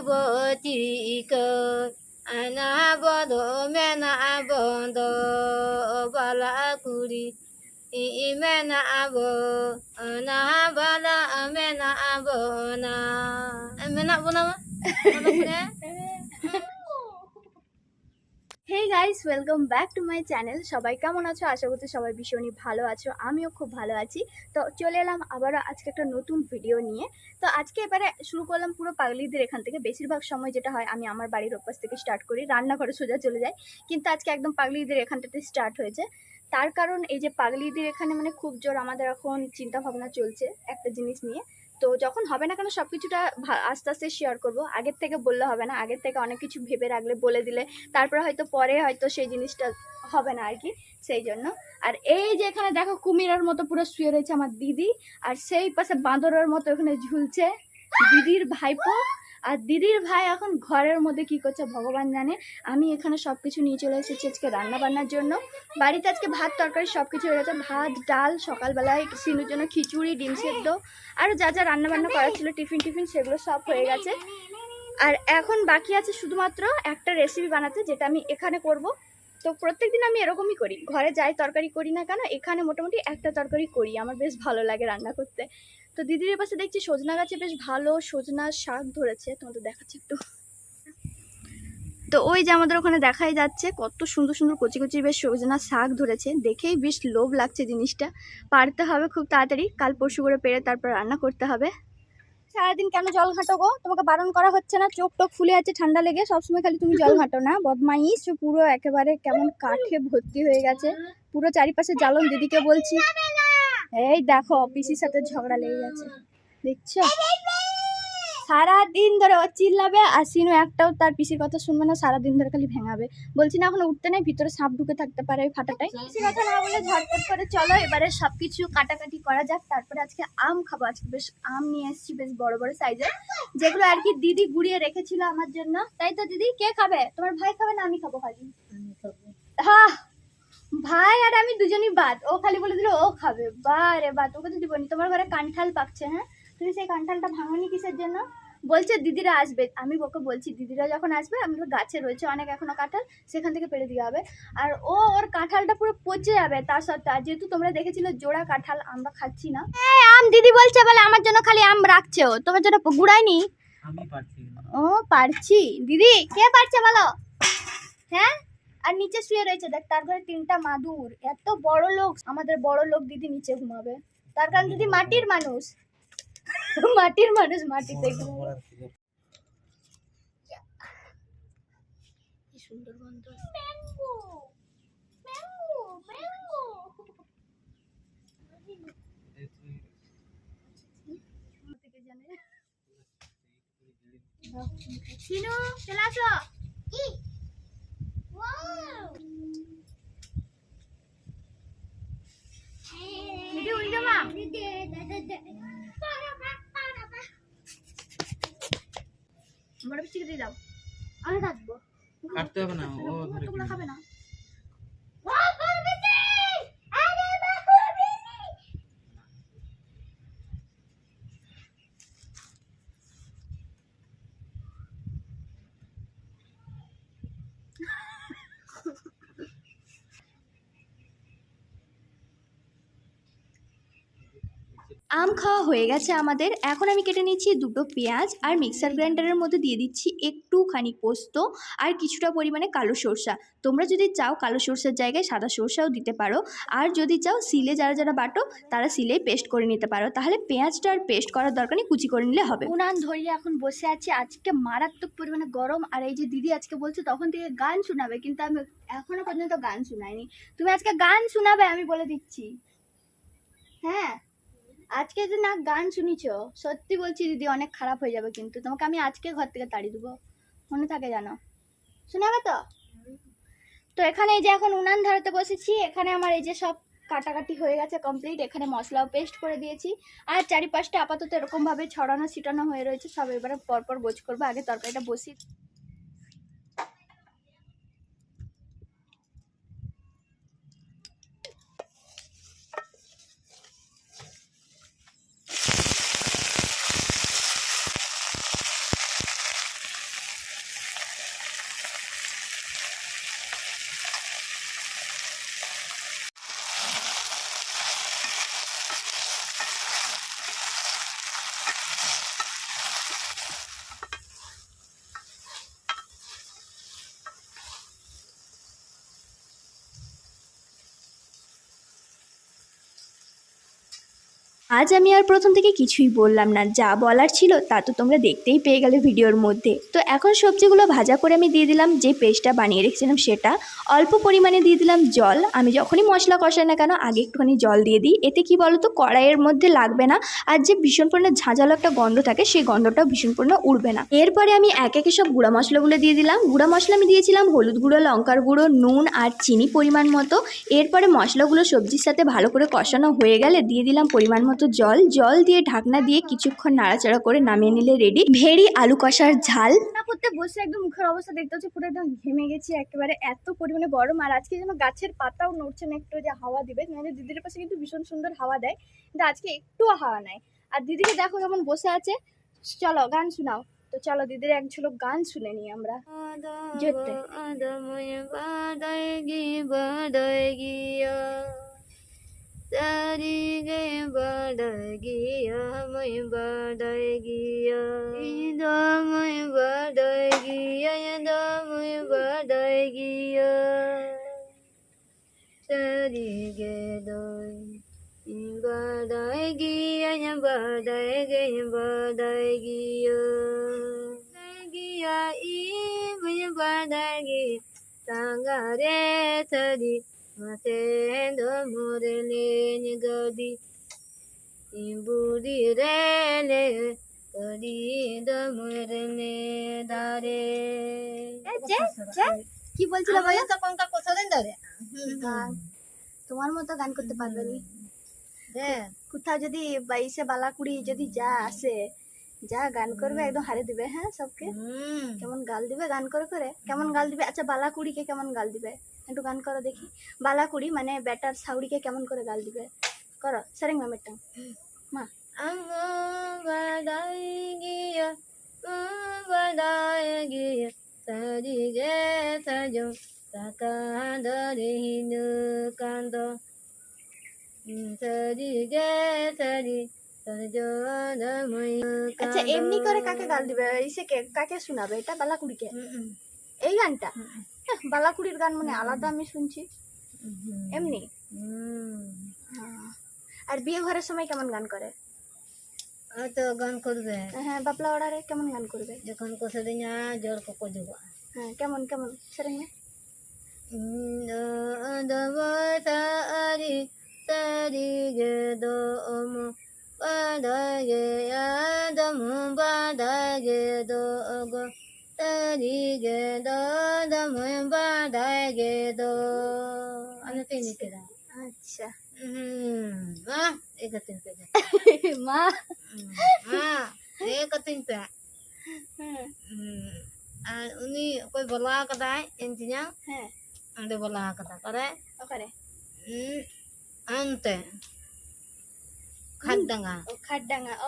বতিক আনা বদ মেনা বন্ধ বালা কুড়ি ই মেনা আব না বালা মেনা আব না মেনা আব না guys welcome back to my channel সবাই কেমন আছো? আশা করছি সবাই ভীষণই ভালো আছো। আমিও খুব ভালো আছি। তো চলে এলাম আবারও আজকে একটা নতুন ভিডিও নিয়ে। তো আজকে এবারে শুরু করলাম পুরো পাগলিদের এখান থেকে। বেশিরভাগ সময় যেটা হয়, আমি আমার বাড়ির ওপাশ থেকে স্টার্ট করি। রান্নাঘরে সোজা চলে যাই। কিন্তু আজকে একদম পাগলিদের এখানটাতে স্টার্ট হয়েছে। তার কারণ এই যে পাগলিদের এখানে মানে খুব জোর আমাদের এখন চিন্তা ভাবনা চলছে একটা জিনিস নিয়ে। তো যখন হবে না কেন সব কিছুটা আস্তে আস্তে শেয়ার করব। আগের থেকে বললে হবে না, আগের থেকে অনেক কিছু ভেবে রাখলে, বলে দিলে, তারপরে হয়তো পরে হয়তো সেই জিনিসটা হবে না আর কি সেই জন্য। আর এই যে এখানে দেখো কুমিরের মতো পুরো শুয়ে রয়েছে আমার দিদি, আর সেই পাশে বাঁদরের মতো এখানে ঝুলছে। দিদির ভাইপো আর দিদির ভাই এখন ঘরের মধ্যে কি করছে ভগবান জানে। আমি এখানে সব কিছু নিয়ে চলে এসেছি আজকে রান্না বান্নার জন্য। বাড়িতে আজকে ভাত, তরকারি সব কিছু হয়ে গেছে। ভাত, ডাল, সকালবেলায় সিনুর জন্য খিচুড়ি, ডিম সেদ্ধ। আরও যা যা রান্না বান্না করা ছিল, টিফিন টিফিন, সেগুলো সব হয়ে গেছে। আর এখন বাকি আছে শুধুমাত্র একটা রেসিপি বানাতে, যেটা আমি এখানে করব। তো প্রত্যেকদিন আমি এরকমই করি। ঘরে যাই তরকারি করি না কেন, এখানে মোটামুটি একটা তরকারি করি। আমার বেশ ভালো লাগে রান্না করতে। তো দিদির পাশে দেখছি সজনা গাছে বেশ ভালো সজনা শাক ধরেছে। তোমাদের দেখাচ্ছি একটু। তো ওই যে আমাদের ওখানে দেখাই যাচ্ছে, কত সুন্দর সুন্দর কচি কচি বেশ সজনা শাক ধরেছে। দেখেই বেশ লোভ লাগছে জিনিসটা। পারতে হবে খুব তাড়াতাড়ি, কাল পরশু করে পেরে তারপর রান্না করতে হবে। সারাদিন কেন জল ঘাটো গো? তোমাকে বারণ করা হচ্ছে না, চোখ টোক ফুলে আছে ঠান্ডা লেগে। সবসময় খালি তুমি জল ঘাটো না। বদমাইশ, পুরো একেবারে কেমন কাঠে ভর্তি হয়ে গেছে। পুরো চারিপাশে জ্বালন, দিদিকে বলছি। এই দেখো পিসির সাথে ঝগড়া লেগে গেছে। দেখছ? সারাদিন ধরে ও চিল্লাবে আর সিনু একটাও তার পিসির কথা শুনবে না সারাদিন ধরে খালি ভেঙাবে। বলছি না এখন উঠতে নেই ভিতরে সাপ ঢুকে থাকতে পারে ওই ফাটাটাই পিসির কথা না বলে ঝটপট করে চলো এবারে সব কিছু কাটাকাটি করা যাক তারপরে আজকে আম খাব। আজকে বেশ আম নিয়ে এসেছি বেশ বড় বড় সাইজের যেগুলো আর কি দিদি গুড়িয়ে রেখেছিল আমার জন্য। তাই তো দিদি কে খাবে? তোমার ভাই খাবে না আমি খাব খালি হ্যাঁ ভাই আর আমি দুজনই বাদ। ও খালি বলে দিল ও খাবে। বা রে বা তোকে তো দিবনি। তোমার ঘরে কাঁঠাল পাকছে হ্যাঁ? তুমি সেই কাঁঠালটা ভাঙনি কিসের জন্য? বলছে দিদিরা আসবে। আমি ওকে বলছি দিদিরা যখন আসবে আমাদের গাছে রয়েছে অনেক এখনও কাঁঠাল সেখান থেকে পেড়ে দেওয়া হবে আর ও ওর কাঁঠালটা পুরো পচে যাবে তার সত্ত্বেও আর যেহেতু তোমরা দেখেছিলে জোড়া কাঁঠাল আমরা খাচ্ছি না। আম দিদি বলছে বলে আমার জন্য খালি আম রাখছে ও। তোমার জন্য গুড়াইনি ও পারছি। দিদি কে পারছে বলো? হ্যাঁ? আর নিচে শুয়ে রয়েছে দেখ তার ঘরে তিনটা মাদুর। এত বড় লোক আমাদের বড় লোক দিদি নিচে ঘুমাবে। তার কারণ দিদি মাটির মানুষ। মাটির মানুষ মাটিতে সুন্দর গন্ধ চলে আসো। কি? বড় পিসি দিয়ে দাও। আমি কাটবো। কাটতে হবে না ও ধরে তোমরা খাবে না। আম খাওয়া হয়ে গেছে আমাদের। এখন আমি কেটে নিচ্ছি দুটো পেঁয়াজ আর মিক্সার গ্রাইন্ডারের মধ্যে দিয়ে দিচ্ছি একটুখানি পোস্ত আর কিছুটা পরিমাণে কালো সরষা। তোমরা যদি চাও কালো সরষার জায়গায় সাদা সরষাও দিতে পারো। আর যদি চাও সিলে যারা যারা বাটো, তারা সিলে পেস্ট করে নিতে পারো। তাহলে পেঁয়াজটা আর পেস্ট করার দরকার নেই, কুচি করে নিলে হবে। উনান ধরিয়ে এখন বসে আছি। আজকে মারাত্মক পরিমাণে গরম আর এই যে দিদি আজকে বলছে তখন থেকে গান শোনাবে, কিন্তু আমি এখনও পর্যন্ত গান শোনাইনি। তুমি আজকে গান শোনাবে আমি বলে দিচ্ছি। হ্যাঁ? আজকে যে না গান শুনিছ? সত্যি বলছি দিদি, অনেক খারাপ হয়ে যাবে কিন্তু। তোমাকে আমি আজকে ঘর থেকে তাড়িয়ে দেবো। মনে থাকে জানো? শোনাবে তো? তো এখানে এই যে এখন উনান ধরাতে বসেছি, এখানে আমার এই যে সব কাটাকাটি হয়ে গেছে কমপ্লিট এখানে মশলাও পেস্ট করে দিয়েছি। আর চারিপাশটা আপাতত এরকমভাবে ছড়ানো ছিটানো হয়ে রয়েছে। সব এবারে পরপর গোছ করব, আগে তরকারিটা বসি আজ আমি আর প্রথম থেকে কিছুই বললাম না। যা বলার ছিল তা তো তোমরা দেখতেই পেয়ে গেলে ভিডিওর মধ্যে। তো এখন সবজিগুলো ভাজা করে আমি দিয়ে দিলাম, যে পেস্টটা বানিয়ে রেখেছিলাম সেটা। অল্প পরিমাণে দিয়ে দিলাম জল। আমি যখনই মশলা কষাই না কেন, আগে একটুখানি জল দিয়ে দিই। এতে কি বলো তো কড়াইয়ের মধ্যে লাগবে না। আর যে ভীষণ ঝাঁঝালো একটা গন্ধ থাকে, সেই গন্ধটাও ভীষণ উঠবে না। এরপরে আমি এক একে সব গুঁড়া মশলাগুলো দিয়ে দিলাম। গুঁড়া মশলা আমি দিয়েছিলাম হলুদ গুঁড়ো, লঙ্কার গুঁড়ো, নুন আর চিনি পরিমাণ মতো। এরপরে মশলাগুলো সবজির সাথে ভালো করে কষানো হয়ে গেলে দিয়ে দিলাম পরিমাণ মতো জল জল দিয়ে ঢাকনা দিয়ে কিছুক্ষণ নাড়াচাড়া করে নামিয়ে নিলে রেডি ভেড়ি আলু কষার ঝাল। না করতে বসে একদম মুখের অবস্থা দেখতে হচ্ছে পুরো একদম ঘেমে গেছি একেবারে এত পরিমাণে গরম আর আজকে যেন গাছের পাতাও নড়ছে না একটু যে হাওয়া দিবে মানে দিদির পাশে কিন্তু ভীষণ সুন্দর হাওয়া দেয় কিন্তু আজকে একটুও হাওয়া নাই। আর দিদিকে দেখো কেমন বসে আছে। চলো গান শোনাও। তো চলো দিদির এক ঝলক গান শুনে নিই আমরা। सारी गे बढ़ गिया मैं बढ़ गिया दो मैं बढ़ गिया दो मैं बढ़ गिया सारी गे दो बढ़ गिया बढ़ गे बढ़ गिया गिया ई मैं बढ़ गिया संगारे सरी matendo morele gadi imbudi rele tadi do morele dare. এ, যে, যে, কি বলছিল ভাইয়া তো কোনটা কোসলেন দরে গান তোমার মতো গান করতে পারবে নি। দে। কোথাও যদি বাইশে বালাকুড়ি যদি যা আসে যা গান করবে একদম হারে দিবে হ্যাঁ সবকে? হুম। কেমন গাল দিবে গান করে করে? কেমন গাল দিবে? আচ্ছা বালাকুড়িকে কেমন গাল দিবে? একটু গান করো দেখি। বালাকুড়ি মানে বেটার সাউরিকে কেমন করে গাল দিবে? করো সেরেং মা। kando. Tadi ge tadi, sajo namai আচ্ছা এমনি করে কাকে গাল দিবে? কাকে শোনাবে? এটা বালাকুড়িকে এই গানটা? বালাকুড়ির গান মানে আলাদা আমি শুনছি। এমনি? হ্যাঁ। আর বিয়ে ঘরের সময় কেমন গান করে? তো গান করবে। হ্যাঁ বাপলা ওড়ারে কেমন গান করবে? যখন কোসে দিনা জোর কো যোগা হ্যাঁ কেমন কেমন? সেরেং Sari sari ge do mo bada ge adam bada ge do sari ge do dam ge do ano tini kira আচ্ছা hmm ah ikatin pe মা ah ikatin pe হ্যাঁ hmm ah uni koy bola kadai intinya হ্যাঁ ande bola kada kare ওখানে Hmm, ante. খাদ্দাঙ্গা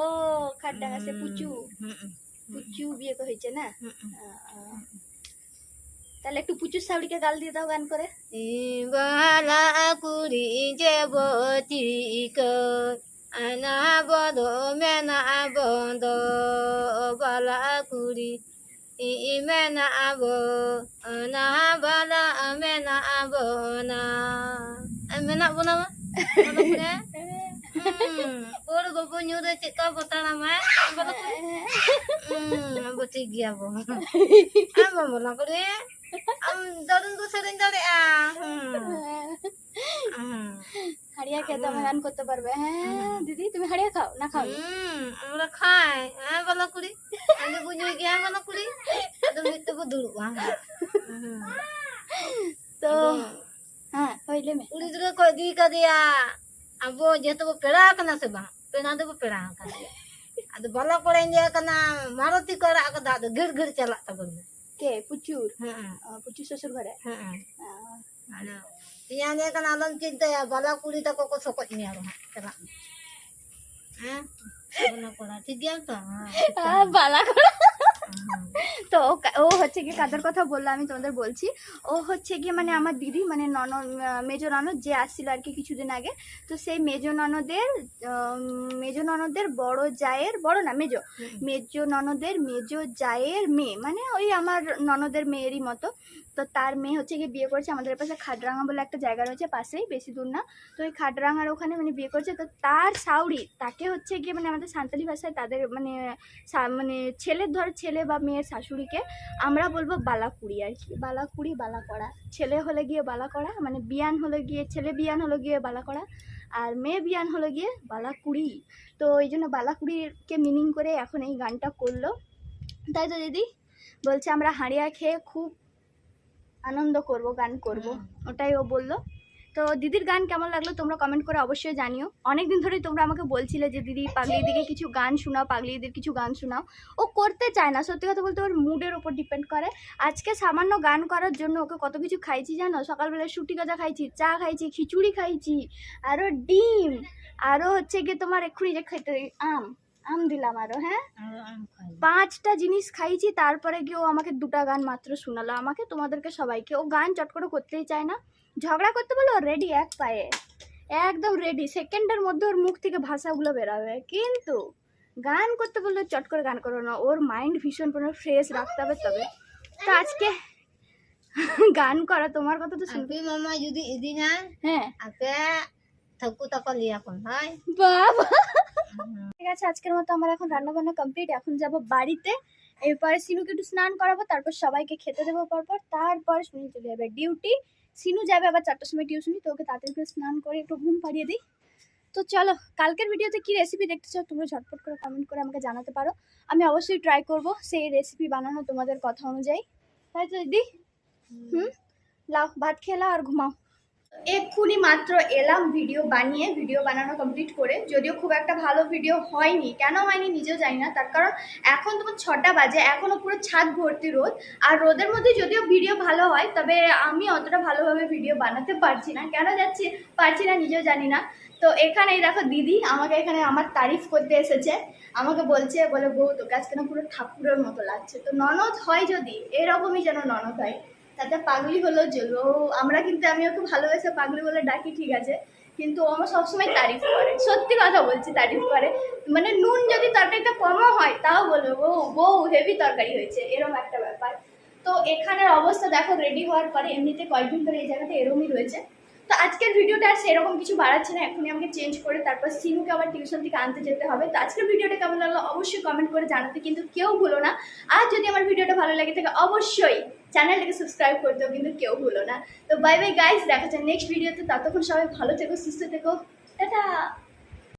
ও খাটডাঙ্গা সে পুচু পুচু বিয়ে হয়েছে না। তাহলে একটু পুচু সাউরিকে গাল দিয়ে দাও গান করে। ইবালা কুড়ি যে বচিক আনা বদ মেনা বন্ধ বালা কুড়ি ইমেনা আব না। বালা মেনা আব না মেনা বোনা Hmm, ah. Hmm. হাড়িয়া খেয়ে তুমি গান করতে পারবে হ্যাঁ দিদি তুমি হাড়িয়া খাও না খাও Hmm, আমরা খাই হ্যাঁ বলা কুড়ি আমি বুঝি গিয়া বলা কুড়ি আদম মিত্র কো দূর Hmm. তো হ্যাঁ হইলে মে কুড়ি দূরে কই দি কা দিয়া আবো যেহেতু পেড়া কানা সে বা পেড়া দেবো পেড়া কানা আদো বলা করে ইন্ডিয়া কানা মারুতি করা কাদা আদো গিড় গিড় চালা তখন কে পুচুর হ্যাঁ আ, পুচু শ্বশুর ঘরে হ্যাঁ আ, ano Tiyan niya ka nalang cinta ya, bala kulit ako ko sokot niya ro. Kaya. Ha? Bala ko na. Tiyan to. আ, বালা করে তো ও হচ্ছে কি কাদের কথা বলল আমি তোমাদের বলছি। ও হচ্ছে গিয়ে মানে আমার দিদি মানে ননদ মেজো ননদ যে আসছিল আর কি কিছুদিন আগে তো সেই মেজো ননদের মেজো ননদের বড় জায়ের বড় না মেজো মেজো ননদের মেজো জায়ের মেয়ে মানে ওই আমার ননদের মেয়েরই মতো। তো তার মেয়ে হচ্ছে গিয়ে বিয়ে করছে আমাদের পাশে খাটরাঙা বলে একটা জায়গা রয়েছে পাশেই বেশি দূর না। তো ওই খাটরাঙার ওখানে মানে বিয়ে করছে। তো তার সাউরি তাকে হচ্ছে গিয়ে মানে আমাদের সান্তালি ভাষায় তাদের মানে মানে ছেলের ধর ছেলে বা মেয়ের শাশুড়িকে আমরা বলব বালাকুড়ি আর কি। বালাকুড়ি বালা করা ছেলে হলে গিয়ে বালা করা মানে বিয়ান হলে গিয়ে ছেলে বিয়ান হলে গিয়ে বালা করা আর মেয়ে বিয়ান হলো গিয়ে বালাকুড়ি। তো এই জন্য বালাকুড়িকে মিনিং করে এখন এই গানটা করল। তাই তো দিদি? বলছে আমরা হাঁড়িয়া খেয়ে খুব আনন্দ করব গান করব। ওটাই ও বলল। তো দিদির গান কেমন লাগল তোমরা কমেন্ট করে অবশ্যই জানিও। অনেক দিন ধরেই তোমরা আমাকে বলছিলে যে দিদি পাগলি দিকে কিছু গান শোনাও পাগলিদের কিছু গান শোনাও। ও করতে চায় না সত্যি কথা বলতে ওর মুডের ওপর ডিপেন্ড করে। আজকে সামান্য গান করার জন্য ওকে কত কিছু খাইছি জানো? সকালবেলায় সুটি গাজা খাইছি চা খাইছি খিচুড়ি খাইছি আরও ডিম আরও হচ্ছে গিয়ে তোমার এক্ষুনি যে খাইতে আম আম দিলাম আরও হ্যাঁ? পাঁচটা জিনিস খাইছি তারপরে গিয়ে ও আমাকে দুটা গান মাত্র শোনালো। আমাকে তোমাদেরকে সবাইকে ও গান চট করে করতেই চায় না। ঝগড়া করতে বলো রেডি এক পায়ে। একদম রেডি সেকেন্ডের মধ্যে ওর মুখ থেকে ভাষাগুলো বেরাবে। কিন্তু গান করতে বললে চট করে গান করো না। ওর মাইন্ড ভীষণ পুরো ফ্রেশ রাখতে হবে তবে। তো আজকে গান করা তোমার কথা তো শুনবে মামা যদি idinya, হ্যাঁ। আপে থাকু তাকো লিয়া কোন ভাই বাবা। ঠিক আছে আজকের মতো আমার এখন রান্না বান্না কমপ্লিট এখন যাব বাড়িতে। এরপরে সিনুকে একটু স্নান করাবো তারপর সবাইকে খেতে দেবো পরপর। তারপর সিনু চলে যাবে ডিউটি সিনু যাবে আবার চারটার সময় টিউশনি তো ওকে তাড়াতাড়ি করে স্নান করে একটু ঘুম পাড়িয়ে দিই। তো চলো, কালকের ভিডিওতে কি রেসিপি দেখতে চাও তোমরা ঝটপট করে কমেন্ট করে আমাকে জানাতে পারো। আমি অবশ্যই ট্রাই করব সেই রেসিপি বানানো তোমাদের কথা অনুযায়ী। তাই তো দিদি? হুম? লাও, ভাত খেলাও আর ঘুমাও। এক্ষুনি মাত্র এলাম ভিডিও বানিয়ে, ভিডিও বানানো কমপ্লিট করে। যদিও খুব একটা ভালো ভিডিও হয়নি। কেন হয়নি নিজেও জানি না। তার কারণ এখন তোমার ছটা বাজে। এখনও পুরো ছাদ ভর্তি রোদ। আর রোদের মধ্যে যদিও ভিডিও ভালো হয়, তবে আমি অতটা ভালোভাবে ভিডিও বানাতে পারছি না। কেন যাচ্ছি পারছি না নিজেও জানি না। তো এখানে দেখো দিদি, আমাকে এখানে আমার তারিফ করতে এসেছে। আমাকে বলছে, বলে, বউ, তোকে আজকে না পুরো ঠাকুরের মতো লাগছে। তো ননদ হয় যদি, এরকমই যেন ননদ হয়। তাতে পাগলি হলো চলবে। ও, আমরা কিন্তু, আমি ওকে ভালোবেসে পাগলি বলে ডাকি, ঠিক আছে? কিন্তু ও আমার সবসময় তারিফ করে। সত্যি কথা বলছি, তারিফ করে। মানে নুন যদি তরকারিটা কমও হয়, তাও বলবে, বউ বউ হেভি তরকারি হয়েছে। এরকম একটা ব্যাপার। তো এখানের অবস্থা দেখো রেডি হওয়ার পরে এমনিতে কয়েকদিন ধরে এই জায়গাটা এরমই রয়েছে। তো আজকের ভিডিওটা আর সেরকম কিছু বাড়াচ্ছে না এখনই আমাকে চেঞ্জ করে তারপর সিনুকে আবার টিউশন থেকে আনতে যেতে হবে। তো আজকের ভিডিওটা কেমন লাগল অবশ্যই কমেন্ট করে জানাতে কিন্তু কেউ ভুলো না। আর যদি আমার ভিডিওটা ভালো লাগে থাকে অবশ্যই চ্যানেলটাকে সাবস্ক্রাইব করতেও কিন্তু কেউ ভুলো না। তো বাই বাই গাইস দেখা যায় নেক্সট ভিডিওতে ততক্ষণ সবাই ভালো থেকো, সুস্থ থেকো। টাটা!